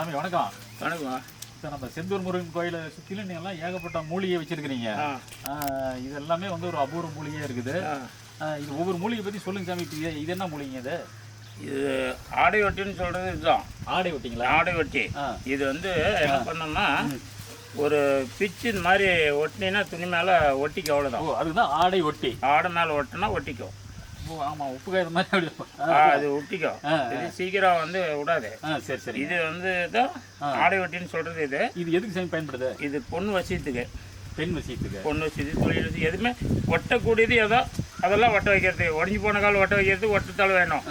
சாமி வணக்கம். வணக்கம் இப்போ நம்ம செந்தூர் முருகன் கோயிலை சுற்றிலும் நீங்கள்லாம் ஏகப்பட்ட மூலிகை வச்சிருக்கிறீங்க. இது எல்லாமே வந்து ஒரு அபூர்வ மூலிகையாக இருக்குது. இது ஒவ்வொரு மூலிகை பற்றி சொல்லுங்க சாமி. இப்போ இது- இது என்ன மூலிகைங்க இது? இது ஆடை வெட்டின்னு சொல்றது இதுதான். ஆடை விட்டீங்களா ஆடை வெட்டி ஆ. இது வந்து என்ன பண்ணோம்னா ஒரு பிச்சு இந்த மாதிரி ஒட்டினீங்கன்னா துணி மேலே ஒட்டிக்கும் ஓ அவ்வளோதான் அதுதான் ஆடை ஒட்டி. ஆடை மேலே ஒட்டினா ஒட்டிக்கும். ஆமாம் உப்பு காய்ந்த மாதிரி அப்படி அது ஒட்டிக்கும் இது சீக்கிரம் வந்து விடாது. ஆ சரி சரி. இது வந்து தான் ஆடை வெட்டின்னு சொல்றது இது. இது எதுக்கு சாமி பயன்படுது? இது பொண்ணு வசியத்துக்கு. பெண் விஷயத்துக்கு பொண்ணு வசியத்து தொழில் வசி எதுவுமே ஒட்டக்கூடியது ஏதோ அதெல்லாம் ஒட்ட வைக்கிறதுக்கு உடஞ்சி போன கால் ஒட்ட வைக்கிறதுக்கு ஒட்டத்தாள் வேணும்.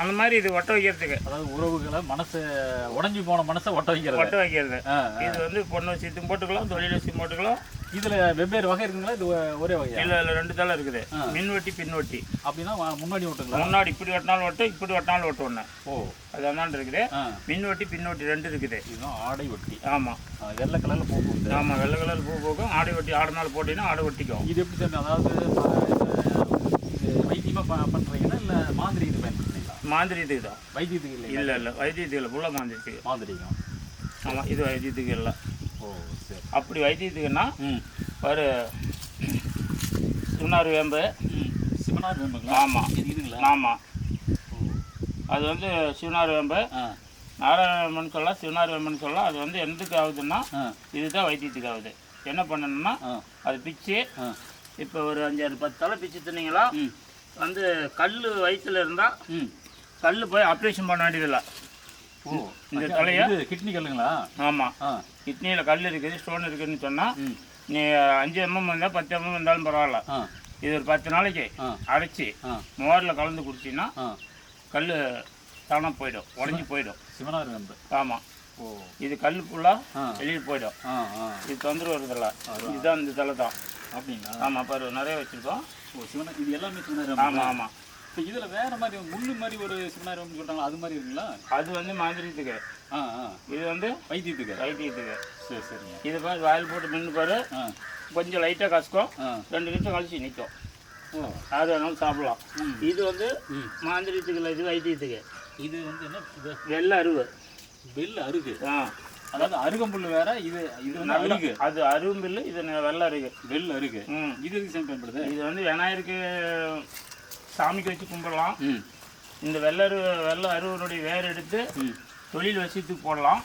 அந்த மாதிரி இது ஒட்ட வைக்கிறதுக்கு. அதாவது உறவுகளை மனசை உடைஞ்சு போன மனசை ஒட்ட வைக்கிறது. ஒட்ட வைக்கிறது. இது வந்து பொண்ணு வசியத்தும் போட்டுக்கலாம் தொழில் வசியம் போட்டுக்கலாம். இதுல வெவ்வேறு வகை இருக்குங்களா? இது ஒரே வகையா? இல்ல இல்ல ரெண்டு தலை இருக்குது. மின்வெட்டி பின்வெட்டி. அப்படின்னா முன்னாடி ஓட்டுங்களா? முன்னாடி இப்படி வெட்டினாலும் ஓட்டு இப்படி வெட்டினாலும் ஓட்டு ஒன்று ஓ. அது அந்தாண்டு இருக்குது. மின்வெட்டி பின்வெட்டி ரெண்டு இருக்குது. இதுதான் ஆடை ஒட்டி ஆமா. வெள்ளை கலர்ல பூ பூக்குது. ஆமா வெள்ளை கலர் பூ போக்கும். ஆடை வெட்டி ஆடு மேலே போட்டிங்கன்னா ஆடு வெட்டிக்கும். இது எப்படி சார் அதாவது வைத்தியமா ப- பண்றீங்களா? இல்ல மாந்திரி இது பயன்படுத்துறீங்களா மாந்திரியத்துக்கு தான். வைத்தியத்துக்கு இல்லையா? இல்ல இல்ல வைத்தியத்துக்கு இல்லை ஃபுல்லாக மாந்திரியத்துக்கு மாந்திரிகம். ஆமா இது வைத்தியத்துக்கு இல்லை. ஓ சரி. அப்படி வைத்தியத்துக்குன்னா ம். ஒரு சுனார் வேம்பு. சிவனார் வேம்புங்களா? ஆமா. இது இதுங்களா? ஆமா. ஓ. அது வந்து சிவனார் வேம்பு. நாராயணன் சொல்லலாம் சிவனார் வேம்புன்னு சொல்லலாம் அது வந்து எதுக்கு ஆகுதுன்னா இதுதான் வைத்தியத்துக்கு ஆகுது. என்ன பண்ணணும்னா அது பிச்சு இப்போ ஒரு அஞ்சாறு பத்து தலை பிச்சு தின்னீங்களா வந்து கல் வயிற்றுல இருந்தால் ம். கல் போய் ஆப்ரேஷன் பண்ண வேண்டியதில்லை. ஓ இந்த தலைய? கிட்னி கல்லுங்களா? ஆமாம் கிட்னியில் கல் இருக்குது ஸ்டோன் இருக்குதுன்னு சொன்னால் நீ அஞ்சு எம்எம் இருந்தால் பத்து எம்எம் இருந்தாலும் பரவாயில்ல. இது ஒரு பத்து நாளைக்கு அரைச்சி மோரில் கலந்து குடிச்சின்னா கல் தானாக போயிடும் உடஞ்சி போயிடும். சிவனார் ஆமாம் ஓ. இது கல் ஃபுல்லாக ஆ. வெளியே போயிடும். இது தொந்தரவு வருதில்ல இதுதான் இந்த தலை தான். அப்படிங்களா? ஆமாம் பாரு நிறைய வச்சுருக்கோம். ஓ சிவனா இது எல்லாமே ஆமாம் ஆமாம் இப்போ இதுல வேற மாதிரி முள்ளு மாதிரி ஒரு சிவனார் வேம்பு சொல்றாங்களா அது மாதிரி இருக்குங்களா? அது வந்து மாந்திரியத்துக்கு ஆ ஆ. இது வந்து வைத்தியத்துக்கு? வைத்தியத்துக்கு. சரி சரிங்க. இது பாரு வாயில் போட்டு நின்று பாரு. கொஞ்சம் லைட்டாக கசக்கும். ரெண்டு நிமிஷம் கழிச்சு நிற்கும் அது வேணாலும் சாப்பிடலாம். ம். இது வந்து மாந்திரியத்துக்கு இல்லை இது வைத்தியத்துக்கு. இது வந்து என்ன வெள்ளை அருவு வெள்ள அருகு? ஆ. அதாவது அருகம்புல்லு வேற இது இது வந்து அருகு. அது அரும்பில்லு இது வெள்ளை அருகு. வெள்ள அருகு. ம். இது எதுக்கு பயன்படுது? இது வந்து விநாயகருக்கு சாமிக்கு வச்சு கும்பிடலாம். இந்த வெள்ளை அரு வெள்ளை அருவனுடைய வேர் எடுத்து தொழில் வசியத்துக்கு போடலாம்.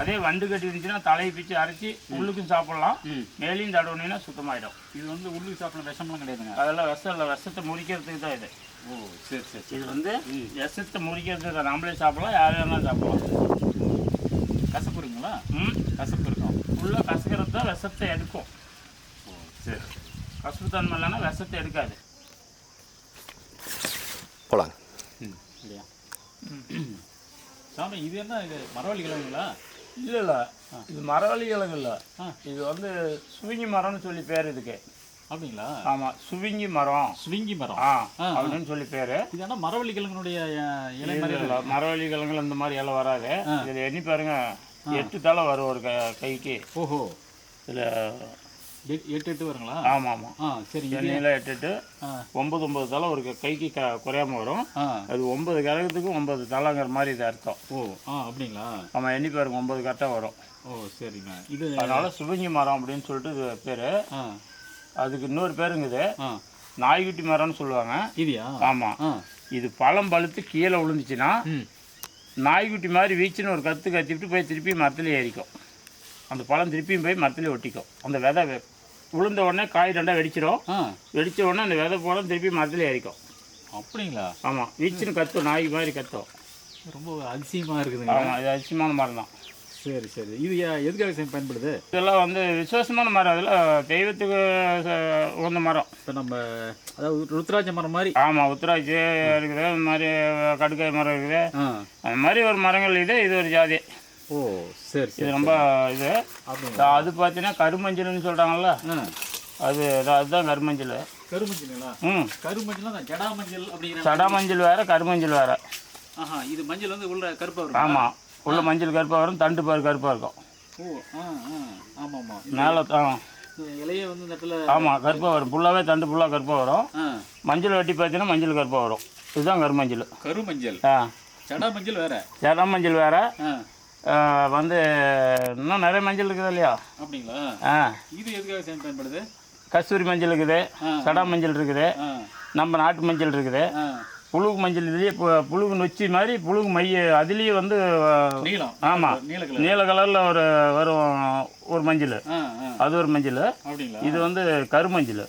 அதே வண்டு கட்டி இருந்துச்சுன்னா தலையை பிச்சு அரைச்சி உள்ளுக்கும் சாப்பிடலாம். மேலேயும் தடவுனீங்கன்னா சுத்தமாயிடும். இது வந்து உள்ளுக்கு சாப்பிட விஷம்லாம் கிடையாதுங்க. அதெல்லாம் விஷம் இல்லை. விஷத்தை முறிக்கிறதுக்கு தான் இது. ஓ சரி சரி இது வந்து விஷத்தை முறிக்கிறதுக்கு தான் நம்மளே சாப்பிடலாம் யார் வேணாலும் சாப்பிடலாம். கசப்பு இருக்குங்களா? ம். கசப்பு இருக்கும் ஃபுல்லாக கசக்கிறது தான் விஷத்தை எடுக்கும். ஓ சரி. கசப்பு தன்மை இல்லைன்னா விஷத்தை எடுக்காது. போலாங்க. ம் இல்லையா சாமி இது என்ன இது மரவள்ளி கிழங்குங்களா? இல்லை இல்லை இது மரவள்ளி கிழங்கு இல்லை ஆ. இது வந்து சுவிங்கி மரம்னு சொல்லி பேர் இதுக்கு. அப்படிங்களா? ஆமாம் சுவிங்கி மரம். ஸ்விங்கி மரம். ஆ. அப்படின்னு சொல்லி பேர். இது என்ன மரவள்ளி கிழங்குனுடைய இலை மாதிரி இல்லை மரவள்ளி கிழங்குல இந்த மாதிரி இலை வராது. இதில் எண்ணி பாருங்க எட்டு தலை வரும் ஒரு க கைக்கு. ஓஹோ. இதில் எட்டு எட்டு வருங்களா? ஆமாம். ஆமாம் ஆ இது- எண்ணெயில் எட்டு எட்டு ஒம்பது ஒம்பது தலை ஒரு கைக்கு க குறையாம வரும். அது ஒன்பது கிரகத்துக்கும் ஒன்பது தலைங்கிற மாதிரி இது அர்த்தம். ஓ ஆ அப்படிங்களா? ஆமாம் எண்ணி பாருங்க ஒன்பது கரெக்டாக வரும். ஓ சரிங்க. இது அதனால சுவிங்கி மரம் அப்படின்னு சொல்லிட்டு இது பேர். அதுக்கு இன்னொரு பேருங்குது நாய்க்குட்டி மரம்னு சொல்லுவாங்க. இதுயா? ஆமாம் இது பழம் பழுத்து கீழே விழுந்துச்சுன்னா நாய்க்குட்டி மாதிரி வீச்சுன்னு ஒரு கற்று கத்திட்டு போய் திருப்பி மரத்துல ஏறிக்கும். அந்த பழம் திருப்பியும் போய் மரத்துல ஒட்டிக்கும். அந்த விதை விழுந்த உடனே காய் ரெண்டாக வெடிச்சிடும் வெடிச்ச உடனே அந்த விதை பழம் திருப்பி மரத்துல ஏறிக்கும். அப்படிங்களா? ஆமாம் வீச்சுன்னு கத்தும் நாய் மாதிரி கத்தும். ரொம்ப அதிசயமா இருக்குதுங்க ஆமாம் இது அதிசயமான மரம் தான். சரி சரி. இது எதுக்காக பயன்படுது? இதெல்லாம் வந்து விசேஷமான மரம். அதில் தெய்வத்துக்கு உகந்த மரம். இப்போ நம்ம அதாவது ருத்ராட்ச மரம் மாதிரி. ஆமாம் உத்தராட்சி இருக்குது. இந்த மாதிரி கடுக்காய் மரம் இருக்குது. அந்த மாதிரி ஒரு மரங்கள் இது. இது ஒரு ஜாதி. ஓ சரி இது ரொம்ப இது. அது பார்த்தீங்கன்னா கருமஞ்சள்னு சொல்கிறாங்கல்ல அது அது- அதுதான் கருமஞ்சள். கருமஞ்சள்ங்களா ம். கருமஞ்சள் தான் ஜடா மஞ்சள் அப்படிங்கிற சடா மஞ்சள் வேற கருமஞ்சள் வேற. ஆஹா இது மஞ்சள் வந்து உள்ள கருப்பா வரும்? ஆமாம் உள்ள மஞ்சள் கருப்பாக வரும் தண்டு பாரு கருப்பாக இருக்கும். ஓ ஆ ஆமாம் ஆமாம் மேலே ஆ. இலைய வந்து இந்த இடத்துல ஆமாம் கருப்பாக வரும். ஃபுல்லாகவே தண்டு ஃபுல்லாக கருப்பாக வரும். மஞ்சள் வெட்டி பார்த்தீங்கன்னா மஞ்சள் கருப்பாக வரும். இதுதான் கருமஞ்சள். கருமஞ்சள். ஆ. ஜடா மஞ்சள் வேற. ஜடா மஞ்சள் வேற வந்து இன்னும் நிறைய மஞ்சள் இருக்குது இல்லையா? அப்படிங்களா? ஆ. இது எதுக்காக சேர்ந்து பயன்படுது? கஸ்தூரி மஞ்சள் இருக்குது. சடா மஞ்சள் இருக்குது நம்ம நாட்டு மஞ்சள் இருக்குது. புழுகு மஞ்சள் இதுலேயே புழுகு நொச்சி மாதிரி புழுகு மைய அதுலேயே வந்து நீளம். ஆமா. நீல கலர். நீல கலரில் ஒரு வரும் ஒரு மஞ்சள். அது ஒரு மஞ்சள். இது வந்து கருமஞ்சள்.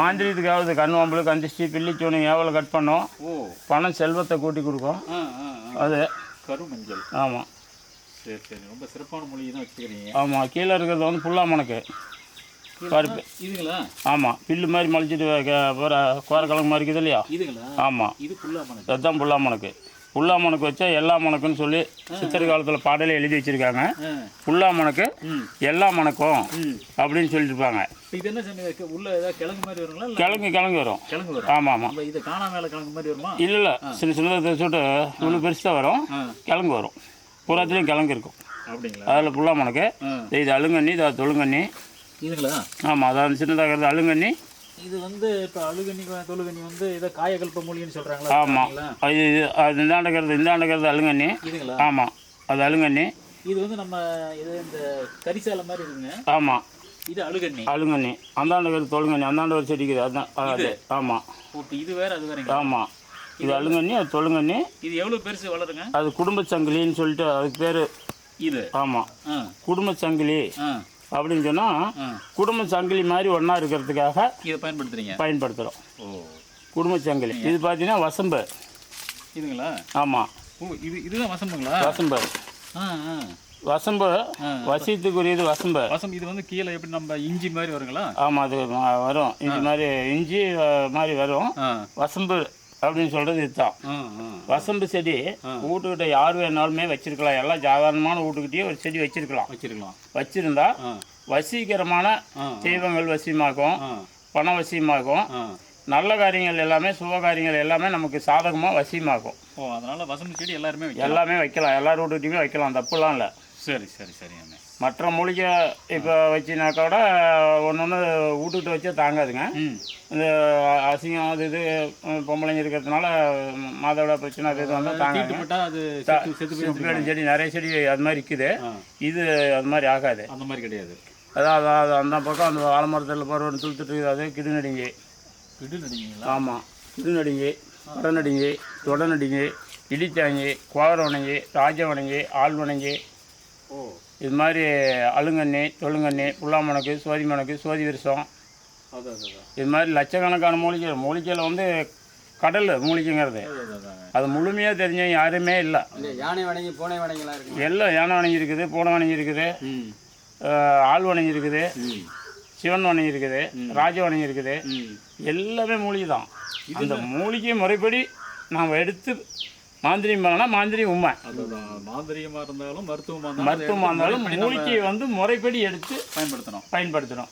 மாந்திரியத்துக்காவது கண் வம்பு கந்திஷ்டி பில்லிச்சோனி ஏவலை கட் பண்ணோம். பணம் செல்வத்தை கூட்டி கொடுக்கும். அது. கருமஞ்சள். ஆமாம் சரி சரி. ரொம்ப சிறப்பான மொழி தான் வச்சுக்கிறீங்க ஆமாம் கீழே இருக்கிறது வந்து புல்லாமணக்கு பருப்பு. இதுங்களா? ஆமாம் பில்லு மாதிரி மலிச்சிட்டு போகிற கோரக்கிழங்கு மாதிரி இருக்குது இல்லையா? இதுங்களா? ஆமாம் இது புல்லாமணி அதுதான் புல்லாமணக்கு புல்லாமணக்கு வச்சா எல்லா மணக்குன்னு சொல்லி சித்திரை காலத்தில் பாடலே எழுதி வச்சுருக்காங்க. புல்லாமணக்கு ம். எல்லா மணக்கும் அப்படின்னு சொல்லியிருப்பாங்க இது என்ன? உள்ள கிழங்கு மாதிரி வருங்களா இல்ல? கிழங்கு கிழங்கு வரும். கிழங்கு வரும். ஆமாம் ஆமாம் நம்ம இது காணாம மேல கிழங்கு மாதிரி வருமா? இல்லை இல்லை. சின்ன சின்னதாக சுட்டு இவ்வளோ பெருசாக வரும். கிழங்கு வரும். பூராத்துலேயும் கிழங்கு இருக்கும். அப்படிங்களா? அதில் புல்லாமணக்கு. ஆ. இது அழுங்கண்ணி இது தொழுங்கண்ணி இதுங்களா? ஆமாம் அதாவது சின்னதாக இருக்கிறது அழுங்கண்ணி. இது வந்து இப்போ அழுகண்ணி தொழுகண்ணி வந்து இதை காயகல்ப மொழின்னு சொல்றாங்களா? ஆமாம்? அது இது- அது இந்தாண்டுக்கிறது இந்தாண்டுக்கிறது அழுங்கண்ணி இதுங்களா? ஆமாம் அது அழுங்கண்ணி இது வந்து நம்ம இது இந்த கரிசாலை மாதிரி இருக்குங்க. ஆமாம் இது அழுகண்ணி அழுங்கண்ணி அந்தாண்டுக்கிறது தொழுங்கண்ணி அந்தாண்டு ஒரு செடிக்குது. அதுதான் அது ஆமாம் இது வேற அது வேறங்க. ஆமாம் இது அழுங்கண்ணி அது தொழுங்கண்ணி இது எவ்வளவு பெருசு வளருங்க? அது குடும்ப சங்கிலின்னு சொல்லிட்டு அதுக்கு பேர் இது? ஆமாம் குடும்ப சங்கிலி. அப்படின்னு சொன்னால் குடும்ப சங்கிலி மாதிரி ஒன்றா இருக்கிறதுக்காக இதை பயன்படுத்துறீங்க. பயன்படுத்துகிறோம் குடும்ப சங்கிலி. இது பார்த்தீங்கன்னா வசம்பு. இதுங்களா? ஆமாம் இது இதுதான் வசம்புங்களா? வசம்பு. வசம்பு. வசியத்துக்குரியது வசம்பு. வசம் இது வந்து கீழே எப்படி நம்ம இஞ்சி மாதிரி வருங்களா? ஆமாம் அது வரும். இஞ்சி மாதிரி இஞ்சி மாதிரி வரும். வசம்பு. அப்படின்னு சொல்கிறது இதுதான். வசம்பு செடி வீட்டுக்கிட்ட யார் வேணாலுமே வச்சிருக்கலாம். எல்லாம் சாதாரணமான வீட்டுக்கிட்டே ஒரு செடி வச்சிருக்கலாம். வச்சிருக்கலாம். வச்சிருந்தா வசீகரமான தெய்வங்கள் வசியமாகும் ஆ. பணம் வசியமாகும் நல்ல காரியங்கள் எல்லாமே சுப காரியங்கள் எல்லாமே நமக்கு சாதகமாக வசியமாகும் ஓ அதனால வசம்பு செடி எல்லாருமே எல்லாமே வைக்கலாம். எல்லார் வீட்டுக்கிட்டையுமே வைக்கலாம். தப்புலாம் இல்லை. சரி சரி சரி மற்ற மூலிகை இப்போ வச்சினாக்கா கூட ஒன்று ஒன்று வீட்டுக்கிட்ட வச்சா தாங்காதுங்க. இந்த அசிங்கம் அது இது பொம்பளைங்க இருக்கிறதுனால மாதவிட பிரச்சனை அது இது வந்தால் தாங்காது செடி நிறைய செடி அது மாதிரி இருக்குது. இது அது மாதிரி ஆகாது. அந்த மாதிரி கிடையாது. அதான் அது அந்த பக்கம் அந்த வாழை மரத்தில் பருவம் துளுத்துட்டு இருக்குது. அது கிடுநடிங்கி. விடு நடிங்களா ஆமாம் கிடுநடிங்கி வடநடிங்கி தொடநடிங்கி இடித்தாங்கி கோவரவணங்கி ராஜவணங்கி ஆழ்வணங்கி ஓ. இது மாதிரி அழுங்கண்ணி தொழுங்கண்ணி புல்லாமணக்கு சோதி மணக்கு சோதி விருஷம் இது மாதிரி லட்சக்கணக்கான மூலிகை மூலிகையில் வந்து கடல் மூலிகைங்கிறது. அது முழுமையாக தெரிஞ்சவங்க யாருமே இல்லை. யானை வணங்கி பூனை வணங்கிலாம் எல்லாம் யானை வணங்கி இருக்குது பூனை வணங்கி இருக்குது ஆள் வணங்கி இருக்குது சிவன் வணங்கி இருக்குது ராஜ வணங்கி இருக்குது எல்லாமே மூலிகை தான் அந்த மூலிகை முறைப்படி நாம் எடுத்து மாந்திரியம் பண்ணனா மாந்திரியம் உண்மை. அதுதான். மாந்திரியமா இருந்தாலும் மருத்துவமா மருத்துவமாக இருந்தாலும் மூலிகையை வந்து முறைப்படி எடுத்து பயன்படுத்தணும். பயன்படுத்தணும்.